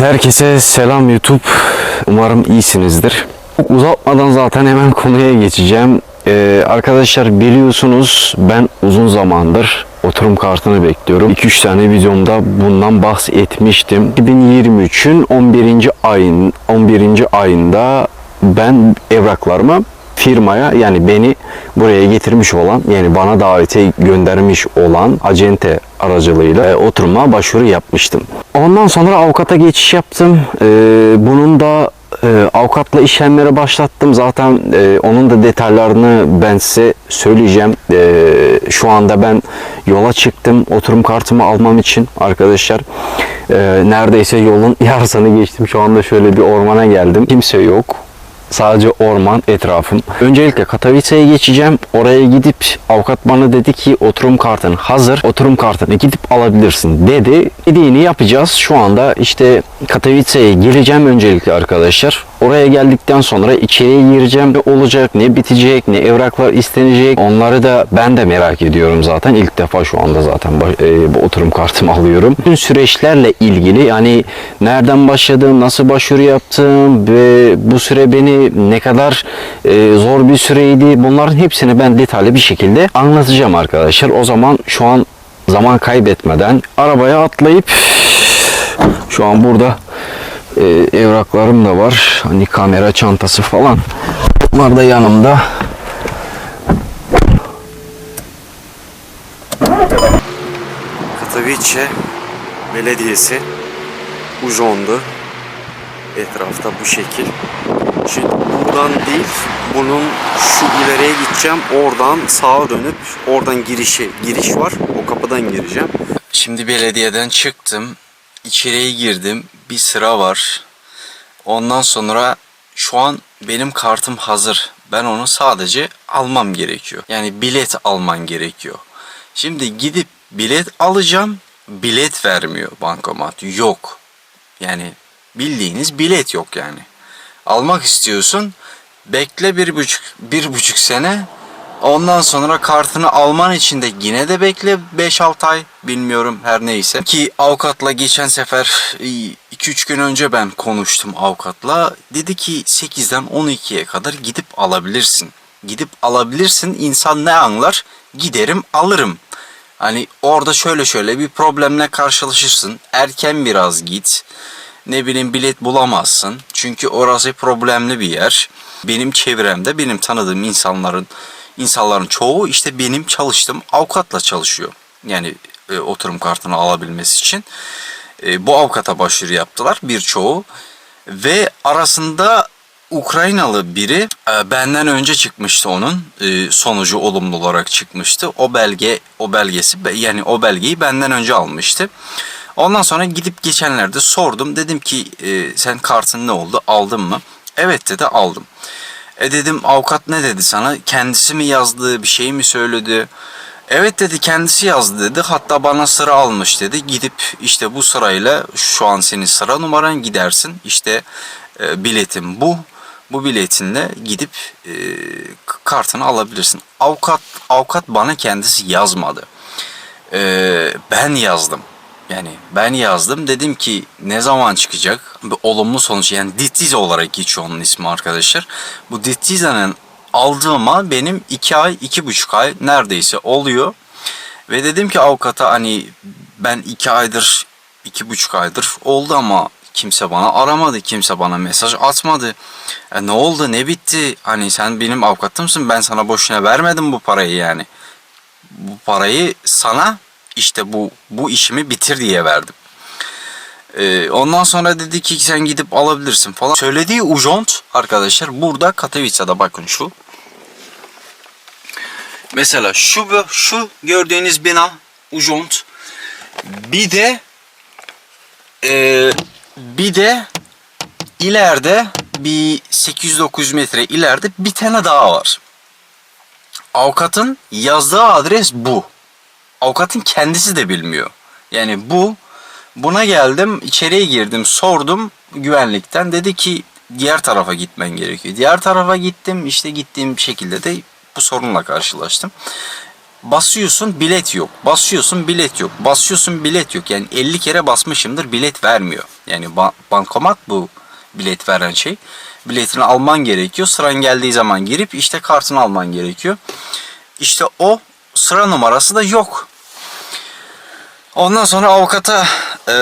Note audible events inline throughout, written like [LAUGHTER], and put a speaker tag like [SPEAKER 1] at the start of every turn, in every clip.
[SPEAKER 1] Herkese selam YouTube. Umarım iyisinizdir. Uzatmadan zaten hemen konuya geçeceğim. Ee, arkadaşlar biliyorsunuz ben uzun zamandır oturum kartını bekliyorum. 2-3 tane videomda bundan bahsetmiştim. 2023'ün 11. ayın 11. ayında ben evraklarımı firmaya yani beni buraya getirmiş olan yani bana davete göndermiş olan acente aracılığıyla e, oturuma başvuru yapmıştım. Ondan sonra avukata geçiş yaptım. E, bunun da e, avukatla işlemlere başlattım. Zaten e, onun da detaylarını ben size söyleyeceğim. E, şu anda ben yola çıktım oturum kartımı almam için arkadaşlar. E, neredeyse yolun [LAUGHS] yarısını geçtim. Şu anda şöyle bir ormana geldim. Kimse yok. Sadece orman etrafım. Öncelikle Katowice'ye geçeceğim. Oraya gidip avukat bana dedi ki oturum kartın hazır. Oturum kartını gidip alabilirsin dedi. Dediğini yapacağız. Şu anda işte Katowice'ye gireceğim öncelikle arkadaşlar. Oraya geldikten sonra içeriye gireceğim. Ne olacak, ne bitecek, ne evraklar istenecek. Onları da ben de merak ediyorum zaten. İlk defa şu anda zaten e, bu oturum kartımı [LAUGHS] alıyorum. Bütün süreçlerle ilgili yani nereden başladım, nasıl başvuru yaptım ve bu süre beni ne kadar e, zor bir süreydi. Bunların hepsini ben detaylı bir şekilde anlatacağım arkadaşlar. O zaman şu an zaman kaybetmeden arabaya atlayıp şu an burada e, evraklarım da var. Hani kamera çantası falan. Bunlar da yanımda.
[SPEAKER 2] Katowice Belediyesi Ujon'du. Etrafta bu şekil. Şimdi buradan değil, bunun şu ileriye gideceğim. Oradan sağa dönüp oradan girişi, giriş var. O kapıdan gireceğim. Şimdi belediyeden çıktım. İçeriye girdim. Bir sıra var. Ondan sonra şu an benim kartım hazır. Ben onu sadece almam gerekiyor. Yani bilet alman gerekiyor. Şimdi gidip bilet alacağım. Bilet vermiyor bankomat. Yok. Yani bildiğiniz bilet yok yani. Almak istiyorsun. Bekle bir buçuk, bir buçuk sene. Ondan sonra kartını alman için de yine de bekle 5-6 ay bilmiyorum her neyse. Ki avukatla geçen sefer 2-3 gün önce ben konuştum avukatla. Dedi ki 8'den 12'ye kadar gidip alabilirsin. Gidip alabilirsin insan ne anlar? Giderim alırım. Hani orada şöyle şöyle bir problemle karşılaşırsın. Erken biraz git. Ne bileyim bilet bulamazsın. Çünkü orası problemli bir yer. Benim çevremde benim tanıdığım insanların insanların çoğu işte benim çalıştığım avukatla çalışıyor. Yani e, oturum kartını alabilmesi için. E, bu avukata başvuru yaptılar birçoğu. Ve arasında Ukraynalı biri e, benden önce çıkmıştı onun e, sonucu olumlu olarak çıkmıştı. O belge o belgesi yani o belgeyi benden önce almıştı. Ondan sonra gidip geçenlerde sordum. Dedim ki e, sen kartın ne oldu aldın mı? Evet dedi aldım. E dedim avukat ne dedi sana? Kendisi mi yazdı bir şey mi söyledi? Evet dedi kendisi yazdı dedi. Hatta bana sıra almış dedi. Gidip işte bu sırayla şu an senin sıra numaran gidersin. İşte e, biletim bu. Bu biletinle gidip e, kartını alabilirsin. Avukat avukat bana kendisi yazmadı. E, ben yazdım. Yani ben yazdım dedim ki ne zaman çıkacak? Bir olumlu sonuç yani Dittize olarak geçiyor onun ismi arkadaşlar. Bu Dittize'nin aldığıma benim 2 ay, iki buçuk ay neredeyse oluyor. Ve dedim ki avukata hani ben 2 aydır, iki buçuk aydır oldu ama kimse bana aramadı, kimse bana mesaj atmadı. E ne oldu, ne bitti? Hani sen benim avukatımsın, ben sana boşuna vermedim bu parayı yani. Bu parayı sana işte bu bu işimi bitir diye verdim. Ee, ondan sonra dedi ki sen gidip alabilirsin falan. Söylediği ujont arkadaşlar burada Katowice'da bakın şu. Mesela şu şu gördüğünüz bina ujont. Bir de e, bir de ileride bir 800-900 metre ileride bir tane daha var. Avukatın yazdığı adres bu avukatın kendisi de bilmiyor. Yani bu buna geldim içeriye girdim sordum güvenlikten dedi ki diğer tarafa gitmen gerekiyor. Diğer tarafa gittim işte gittiğim şekilde de bu sorunla karşılaştım.
[SPEAKER 3] Basıyorsun bilet yok. Basıyorsun bilet yok. Basıyorsun bilet yok. Yani 50 kere basmışımdır bilet vermiyor. Yani ba- bankomat bu bilet veren şey. Biletini alman gerekiyor. Sıran geldiği zaman girip işte kartını alman gerekiyor. İşte o sıra numarası da yok. Ondan sonra avukata e,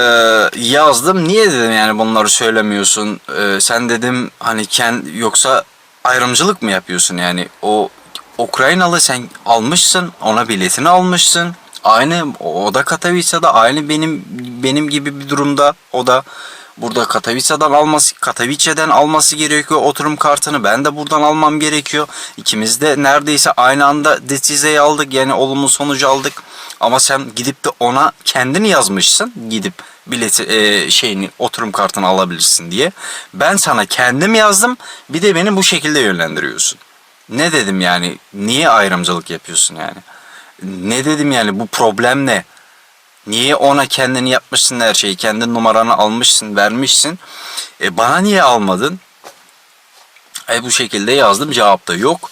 [SPEAKER 3] yazdım. Niye dedim yani bunları söylemiyorsun? E, sen dedim hani kend yoksa ayrımcılık mı yapıyorsun yani? O Ukraynalı sen almışsın, ona biletini almışsın. Aynı o da Katowica'da aynı benim benim gibi bir durumda. O da burada Katowica'dan alması, Katowice'den alması gerekiyor oturum kartını. Ben de buradan almam gerekiyor. İkimiz de neredeyse aynı anda decizeyi aldık. Yani olumlu sonucu aldık. Ama sen gidip de ona kendini yazmışsın. Gidip bileti e, şeyini oturum kartını alabilirsin diye. Ben sana kendim yazdım. Bir de beni bu şekilde yönlendiriyorsun. Ne dedim yani? Niye ayrımcılık yapıyorsun yani? Ne dedim yani bu problem ne? Niye ona kendini yapmışsın her şeyi, kendi numaranı almışsın, vermişsin. E bana niye almadın? E bu şekilde yazdım, cevap da yok.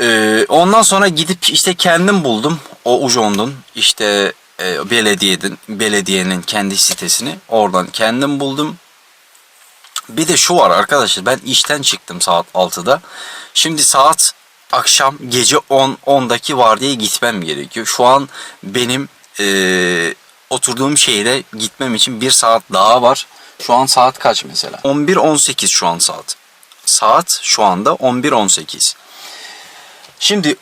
[SPEAKER 3] E, ondan sonra gidip işte kendim buldum o Ujon'un işte e, belediyenin, belediyenin kendi sitesini. Oradan kendim buldum. Bir de şu var arkadaşlar ben işten çıktım saat 6'da. Şimdi saat akşam gece 10 10'daki vardiyaya gitmem gerekiyor. Şu an benim eee, oturduğum şehire gitmem için bir saat daha var. Şu an saat kaç mesela? 11.18 şu an saat. Saat şu anda 11.18. Şimdi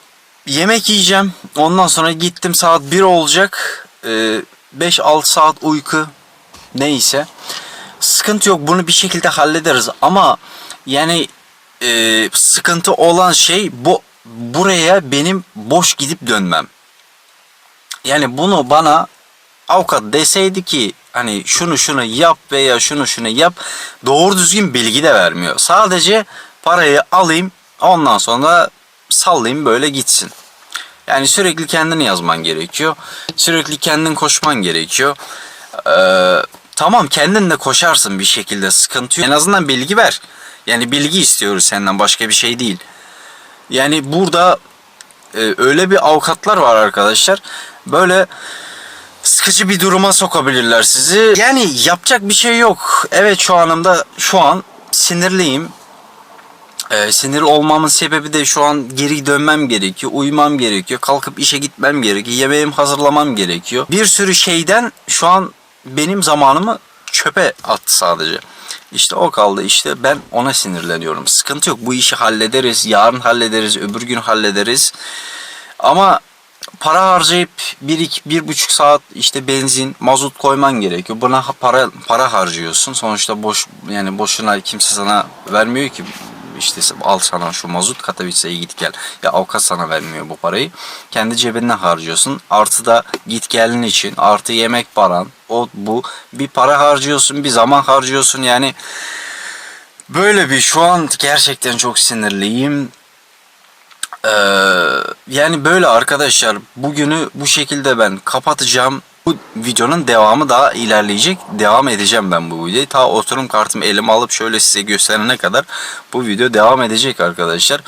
[SPEAKER 3] yemek yiyeceğim. Ondan sonra gittim saat 1 olacak. Eee, 5-6 saat uyku neyse. Sıkıntı yok bunu bir şekilde hallederiz ama yani e, sıkıntı olan şey bu buraya benim boş gidip dönmem. Yani bunu bana avukat deseydi ki hani şunu şunu yap veya şunu şunu yap doğru düzgün bilgi de vermiyor. Sadece parayı alayım ondan sonra sallayayım böyle gitsin. Yani sürekli kendini yazman gerekiyor. Sürekli kendin koşman gerekiyor. Ee, tamam kendin de koşarsın bir şekilde sıkıntı yok. En azından bilgi ver. Yani bilgi istiyoruz senden başka bir şey değil. Yani burada e, öyle bir avukatlar var arkadaşlar. Böyle sıkıcı bir duruma sokabilirler sizi. Yani yapacak bir şey yok. Evet şu anımda şu an sinirliyim. Ee, sinir olmamın sebebi de şu an geri dönmem gerekiyor, uyumam gerekiyor, kalkıp işe gitmem gerekiyor, yemeğimi hazırlamam gerekiyor. Bir sürü şeyden şu an benim zamanımı çöpe attı sadece. İşte o kaldı işte ben ona sinirleniyorum. Sıkıntı yok bu işi hallederiz, yarın hallederiz, öbür gün hallederiz. Ama para harcayıp bir, iki, bir buçuk saat işte benzin, mazot koyman gerekiyor. Buna para para harcıyorsun. Sonuçta boş yani boşuna kimse sana vermiyor ki işte al sana şu mazot Katowice'ye git gel. Ya avukat sana vermiyor bu parayı. Kendi cebinden harcıyorsun. Artı da git gelin için artı yemek paran o bu bir para harcıyorsun bir zaman harcıyorsun yani böyle bir şu an gerçekten çok sinirliyim. Ee, yani böyle arkadaşlar bugünü bu şekilde ben kapatacağım. Bu videonun devamı daha ilerleyecek. Devam edeceğim ben bu videoyu. Ta oturum kartımı elime alıp şöyle size gösterene kadar bu video devam edecek arkadaşlar.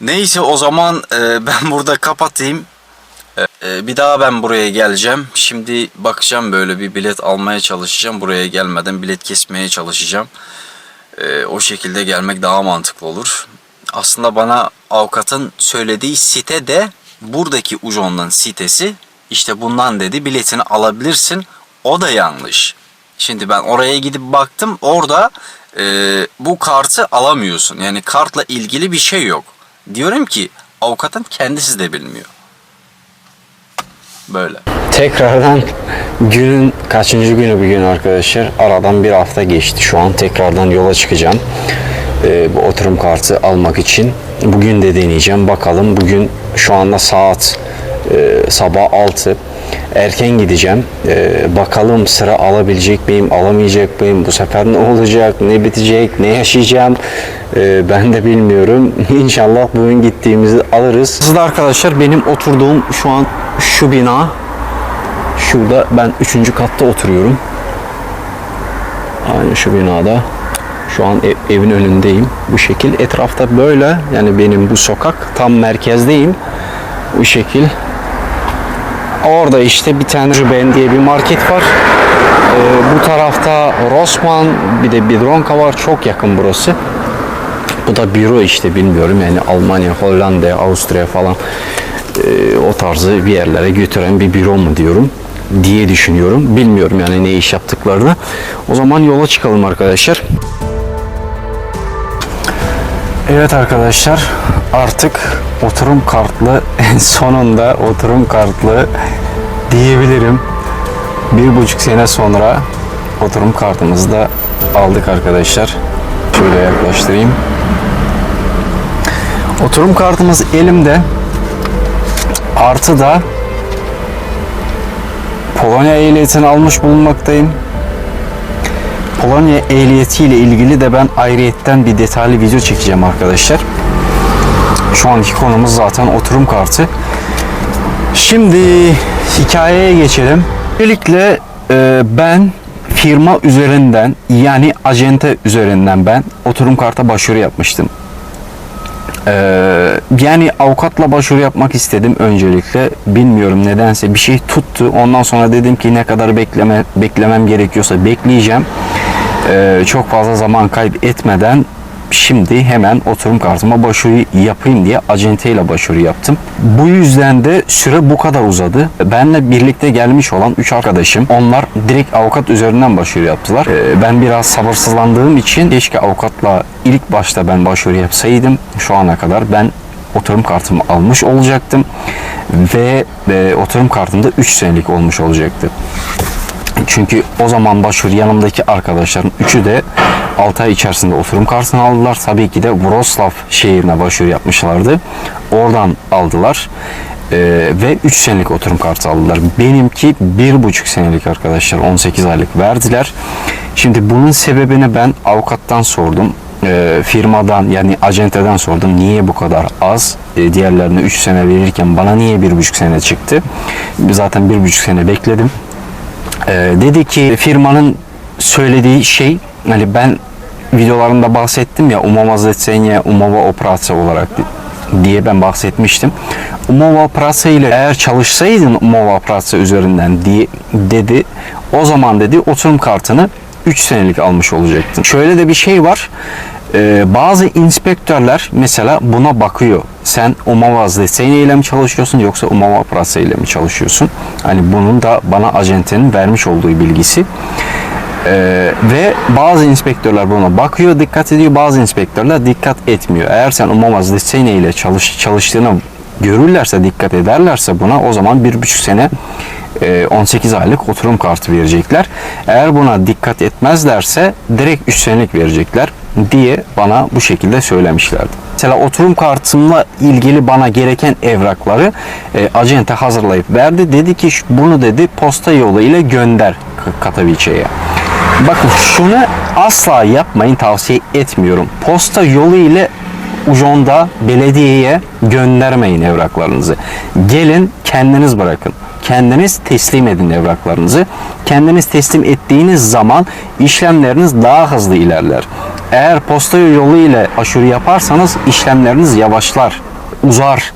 [SPEAKER 3] Neyse o zaman e, [LAUGHS] ben burada kapatayım. E, e, bir daha ben buraya geleceğim. Şimdi bakacağım böyle bir bilet almaya çalışacağım. Buraya gelmeden bilet kesmeye çalışacağım. E, o şekilde gelmek daha mantıklı olur. Aslında bana avukatın söylediği site de buradaki Ujon'un sitesi. İşte bundan dedi biletini alabilirsin. O da yanlış. Şimdi ben oraya gidip baktım. Orada e, bu kartı alamıyorsun. Yani kartla ilgili bir şey yok. Diyorum ki avukatın kendisi de bilmiyor. Böyle.
[SPEAKER 1] Tekrardan günün kaçıncı günü bugün arkadaşlar? Aradan bir hafta geçti. Şu an tekrardan yola çıkacağım. Ee, bu oturum kartı almak için. Bugün de deneyeceğim. Bakalım bugün şu anda saat e, sabah 6. Erken gideceğim. Ee, bakalım sıra alabilecek miyim, alamayacak mıyım? Bu sefer ne olacak, ne bitecek, ne yaşayacağım? Ee, ben de bilmiyorum. [LAUGHS] İnşallah bugün gittiğimizi alırız. Sizde arkadaşlar benim oturduğum şu an şu bina. Şurada ben üçüncü katta oturuyorum. Aynı şu binada. Şu an ev- evin önündeyim. Bu şekil etrafta böyle yani benim bu sokak tam merkezdeyim. Bu şekil. Orada işte bir tane Ruben diye bir market var. Ee, bu tarafta Rossmann bir de Bidronka var. Çok yakın burası. Bu da büro işte bilmiyorum yani Almanya, Hollanda, Avusturya falan e, o tarzı bir yerlere götüren bir büro mu diyorum diye düşünüyorum. Bilmiyorum yani ne iş yaptıklarını. O zaman yola çıkalım arkadaşlar. Evet arkadaşlar artık oturum kartlı [LAUGHS] sonunda oturum kartlı diyebilirim. Bir buçuk sene sonra oturum kartımızı da aldık arkadaşlar. Şöyle yaklaştırayım. Oturum kartımız elimde. Artı da Polonya ehliyetini almış bulunmaktayım. Polonya ehliyetiyle ilgili de ben ayrıyetten bir detaylı video çekeceğim arkadaşlar. Şu anki konumuz zaten oturum kartı. Şimdi hikayeye geçelim. Öncelikle e, ben firma üzerinden yani acente üzerinden ben oturum karta başvuru yapmıştım. Ee, yani avukatla başvuru yapmak istedim öncelikle. Bilmiyorum nedense bir şey tuttu. Ondan sonra dedim ki ne kadar bekleme beklemem gerekiyorsa bekleyeceğim. Ee, çok fazla zaman kayıp etmeden şimdi hemen oturum kartıma başvuru yapayım diye acenteyle başvuru yaptım. Bu yüzden de süre bu kadar uzadı. Benle birlikte gelmiş olan 3 arkadaşım onlar direkt avukat üzerinden başvuru yaptılar. Ee, ben biraz sabırsızlandığım için keşke avukatla ilk başta ben başvuru yapsaydım şu ana kadar ben oturum kartımı almış olacaktım ve e, oturum kartım da 3 senelik olmuş olacaktı. Çünkü o zaman başvuru yanımdaki arkadaşların üçü de 6 ay içerisinde oturum kartını aldılar. Tabii ki de Wrocław şehrine başvuru yapmışlardı. Oradan aldılar. Ee, ve 3 senelik oturum kartı aldılar. Benimki 1,5 senelik arkadaşlar 18 aylık verdiler. Şimdi bunun sebebini ben avukattan sordum. Ee, firmadan yani acenteden sordum niye bu kadar az Ee, diğerlerine 3 sene verirken bana niye 1,5 sene çıktı zaten 1,5 sene bekledim ee, dedi ki firmanın söylediği şey hani ben videolarında bahsettim ya umowa zlecenie, umowa o pracę olarak di- diye ben bahsetmiştim. Umowa pracę ile eğer çalışsaydın umowa pracę üzerinden diye dedi. O zaman dedi oturum kartını 3 senelik almış olacaktın. Şöyle de bir şey var. Ee, bazı inspektörler mesela buna bakıyor. Sen umowa zlecenie ile mi çalışıyorsun yoksa umowa pracę ile mi çalışıyorsun? Hani bunun da bana acentenin vermiş olduğu bilgisi. Ee, ve bazı inspektörler buna bakıyor, dikkat ediyor. Bazı inspektörler dikkat etmiyor. Eğer sen umowa zlecenie ile çalış, çalıştığını görürlerse, dikkat ederlerse buna o zaman bir buçuk sene e, 18 aylık oturum kartı verecekler. Eğer buna dikkat etmezlerse direkt 3 senelik verecekler diye bana bu şekilde söylemişlerdi. Mesela oturum kartımla ilgili bana gereken evrakları e, acente hazırlayıp verdi. Dedi ki "Şu- bunu dedi posta yolu ile gönder Katowice'ye. Bakın şunu asla yapmayın tavsiye etmiyorum. Posta yolu ile Ujon'da belediyeye göndermeyin evraklarınızı. Gelin kendiniz bırakın. Kendiniz teslim edin evraklarınızı. Kendiniz teslim ettiğiniz zaman işlemleriniz daha hızlı ilerler. Eğer posta yolu ile aşırı yaparsanız işlemleriniz yavaşlar, uzar.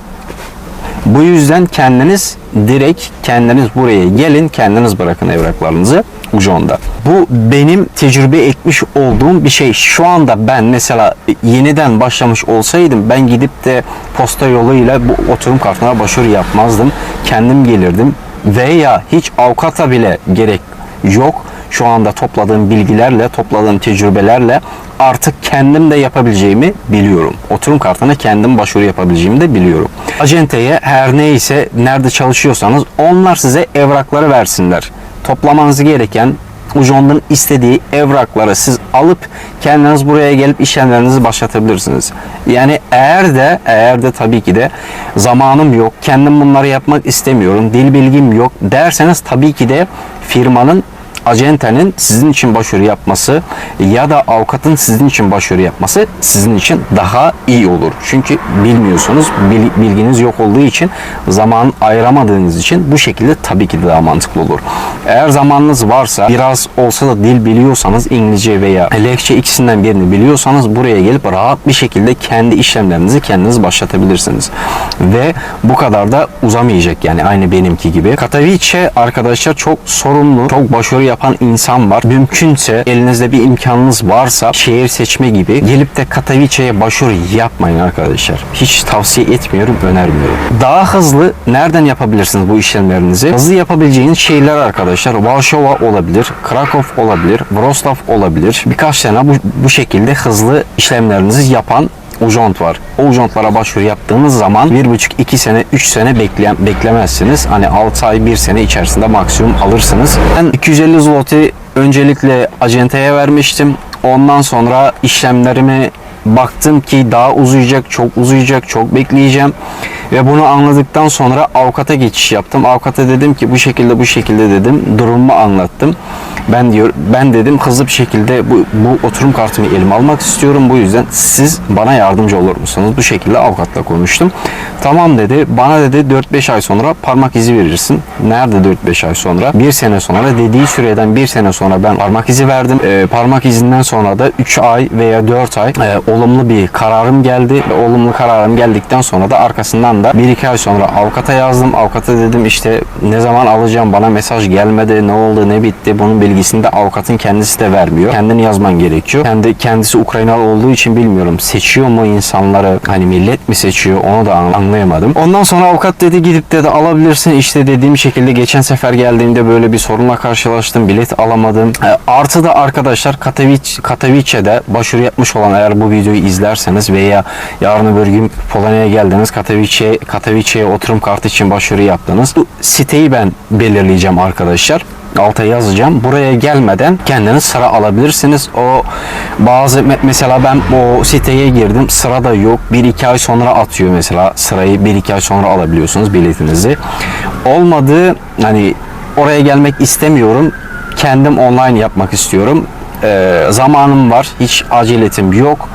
[SPEAKER 1] Bu yüzden kendiniz direkt kendiniz buraya gelin, kendiniz bırakın evraklarınızı Ujon'da. Bu benim tecrübe etmiş olduğum bir şey. Şu anda ben mesela yeniden başlamış olsaydım ben gidip de posta yoluyla bu oturum kartına başvuru yapmazdım. Kendim gelirdim veya hiç avukata bile gerek yok. Şu anda topladığım bilgilerle, topladığım tecrübelerle artık kendim de yapabileceğimi biliyorum. Oturum kartına kendim başvuru yapabileceğimi de biliyorum. Acenteye her neyse nerede çalışıyorsanız onlar size evrakları versinler. Toplamanız gereken Ujon'un istediği evrakları siz alıp kendiniz buraya gelip işlemlerinizi başlatabilirsiniz. Yani eğer de eğer de tabii ki de zamanım yok, kendim bunları yapmak istemiyorum, dil bilgim yok derseniz tabii ki de firmanın acentenin sizin için başvuru yapması ya da avukatın sizin için başvuru yapması sizin için daha iyi olur. Çünkü bilmiyorsunuz, bil- bilginiz yok olduğu için, zaman ayıramadığınız için bu şekilde tabii ki daha mantıklı olur. Eğer zamanınız varsa, biraz olsa da dil biliyorsanız, İngilizce veya Lehçe ikisinden birini biliyorsanız buraya gelip rahat bir şekilde kendi işlemlerinizi kendiniz başlatabilirsiniz. Ve bu kadar da uzamayacak yani aynı benimki gibi. Katowice arkadaşlar çok sorumlu, çok başarı yapan insan var. Mümkünse elinizde bir imkanınız varsa şehir seçme gibi gelip de Katowice'ye başvuru yapmayın arkadaşlar. Hiç tavsiye etmiyorum, önermiyorum. Daha hızlı nereden yapabilirsiniz bu işlemlerinizi? Hızlı yapabileceğiniz şeyler arkadaşlar Varşova olabilir, Krakow olabilir, Wrocław olabilir. Birkaç tane bu, bu şekilde hızlı işlemlerinizi yapan ujont var. O ujontlara başvuru yaptığınız zaman 1,5-2 sene, 3 sene bekleyen, beklemezsiniz. Hani 6 ay, 1 sene içerisinde maksimum alırsınız. Ben 250 zloty öncelikle acenteye vermiştim. Ondan sonra işlemlerimi baktım ki daha uzayacak, çok uzayacak, çok bekleyeceğim. Ve bunu anladıktan sonra avukata geçiş yaptım. Avukata dedim ki bu şekilde bu şekilde dedim. Durumumu anlattım. Ben diyor ben dedim hızlı bir şekilde bu, bu oturum kartımı elime almak istiyorum. Bu yüzden siz bana yardımcı olur musunuz? Bu şekilde avukatla konuştum. Tamam dedi. Bana dedi 4-5 ay sonra parmak izi verirsin. Nerede 4-5 ay sonra? Bir sene sonra dediği süreden bir sene sonra ben parmak izi verdim. Ee, parmak izinden sonra da 3 ay veya 4 ay e, olumlu bir kararım geldi. Ve olumlu kararım geldikten sonra da arkasından da 1-2 ay sonra avukata yazdım. Avukata dedim işte ne zaman alacağım bana mesaj gelmedi. Ne oldu ne bitti bunun bilgisini de avukatın kendisi de vermiyor. Kendini yazman gerekiyor. Kendi kendisi Ukraynalı olduğu için bilmiyorum. Seçiyor mu insanları? Hani millet mi seçiyor? Onu da an- anlayamadım. Ondan sonra avukat dedi gidip dedi alabilirsin. İşte dediğim şekilde geçen sefer geldiğimde böyle bir sorunla karşılaştım. Bilet alamadım. E, artı da arkadaşlar Katowice, Katowice'de başvuru yapmış olan eğer bu videoyu izlerseniz veya yarın öbür gün Polonya'ya geldiniz Katowice, Katowice'ye oturum kartı için başvuru yaptınız. Bu siteyi ben belirleyeceğim arkadaşlar alta yazacağım. Buraya gelmeden kendiniz sıra alabilirsiniz. O bazı me- mesela ben o siteye girdim. Sırada yok. 1-2 ay sonra atıyor mesela. Sırayı 1-2 ay sonra alabiliyorsunuz biletinizi. Olmadı hani oraya gelmek istemiyorum. Kendim online yapmak istiyorum. Ee, zamanım var. Hiç aceletim yok.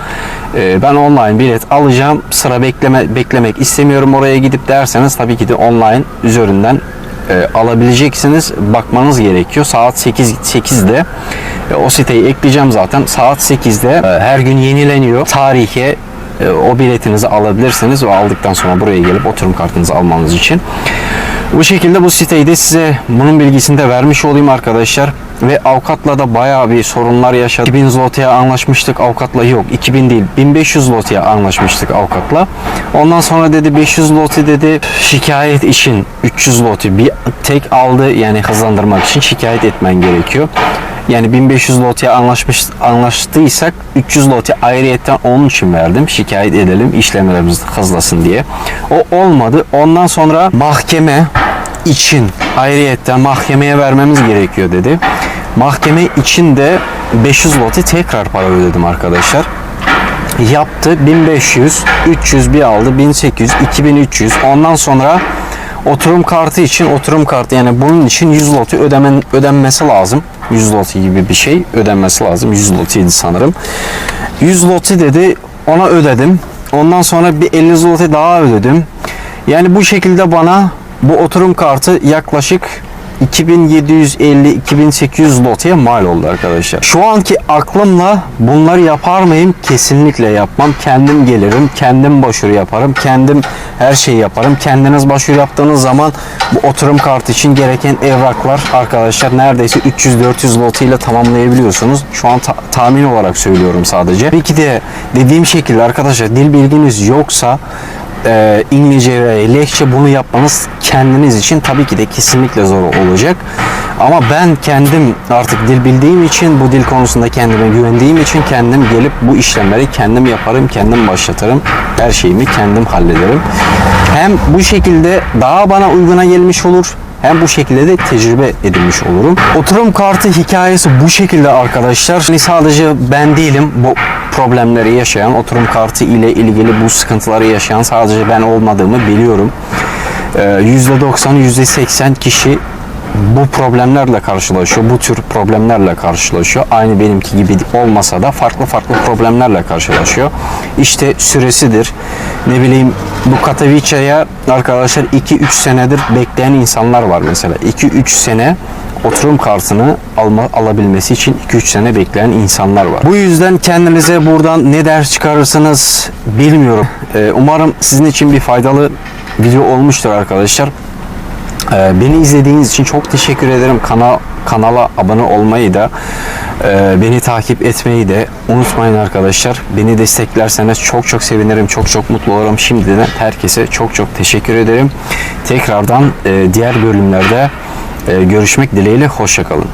[SPEAKER 1] Ee, ben online bilet alacağım. Sıra bekleme beklemek istemiyorum oraya gidip derseniz tabii ki de online üzerinden e, alabileceksiniz. Bakmanız gerekiyor. Saat 8 8'de e, o siteyi ekleyeceğim zaten. Saat 8'de e, her gün yenileniyor. Tarihe e, o biletinizi alabilirsiniz ve aldıktan sonra buraya gelip oturum kartınızı almanız için. Bu şekilde bu siteyi de size bunun bilgisini de vermiş olayım arkadaşlar. Ve avukatla da bayağı bir sorunlar yaşadık. 2000 zlotya'ya anlaşmıştık avukatla yok 2000 değil 1500 zlotya'ya anlaşmıştık avukatla. Ondan sonra dedi 500 zloty dedi şikayet için 300 zloty bir tek aldı yani hızlandırmak için şikayet etmen gerekiyor. Yani 1500 lotya anlaşmış anlaştıysak 300 lotya ayrıyetten onun için verdim. Şikayet edelim işlemlerimiz hızlasın diye. O olmadı. Ondan sonra mahkeme için ayrıyetten mahkemeye vermemiz gerekiyor dedi. Mahkeme için de 500 lotya tekrar para ödedim arkadaşlar. Yaptı 1500 300 bir aldı 1800 2300 ondan sonra oturum kartı için oturum kartı yani bunun için 100 loti ödemen, ödenmesi lazım. 100 loti gibi bir şey ödenmesi lazım. 100 lotiydi sanırım. 100 loti dedi ona ödedim. Ondan sonra bir 50 zloty daha ödedim. Yani bu şekilde bana bu oturum kartı yaklaşık 2750-2800 lotiye mal oldu arkadaşlar. Şu anki aklımla bunları yapar mıyım? Kesinlikle yapmam. Kendim gelirim, kendim başvuru yaparım, kendim her şeyi yaparım. Kendiniz başvuru yaptığınız zaman bu oturum kartı için gereken evraklar arkadaşlar neredeyse 300-400 loti ile tamamlayabiliyorsunuz. Şu an ta- tahmin olarak söylüyorum sadece. Peki de dediğim şekilde arkadaşlar dil bilginiz yoksa e, İngilizce ve Lehçe bunu yapmanız kendiniz için tabii ki de kesinlikle zor olacak. Ama ben kendim artık dil bildiğim için bu dil konusunda kendime güvendiğim için kendim gelip bu işlemleri kendim yaparım, kendim başlatırım. Her şeyimi kendim hallederim. Hem bu şekilde daha bana uyguna gelmiş olur hem bu şekilde de tecrübe edinmiş olurum. Oturum kartı hikayesi bu şekilde arkadaşlar. Hani sadece ben değilim bu problemleri yaşayan, oturum kartı ile ilgili bu sıkıntıları yaşayan sadece ben olmadığımı biliyorum. Ee, %90, %80 kişi bu problemlerle karşılaşıyor. Bu tür problemlerle karşılaşıyor. Aynı benimki gibi olmasa da farklı farklı problemlerle karşılaşıyor. İşte süresidir. Ne bileyim bu Katowica'ya arkadaşlar 2-3 senedir bekleyen insanlar var mesela. 2-3 sene oturum kartını alma, alabilmesi için 2-3 sene bekleyen insanlar var. Bu yüzden kendinize buradan ne ders çıkarırsınız bilmiyorum. Ee, umarım sizin için bir faydalı video olmuştur arkadaşlar. Ee, beni izlediğiniz için çok teşekkür ederim. Kanal kanala abone olmayı da e, beni takip etmeyi de unutmayın arkadaşlar. Beni desteklerseniz çok çok sevinirim. Çok çok mutlu olurum. Şimdiden herkese çok çok teşekkür ederim. Tekrardan e, diğer bölümlerde e, görüşmek dileğiyle. Hoşçakalın.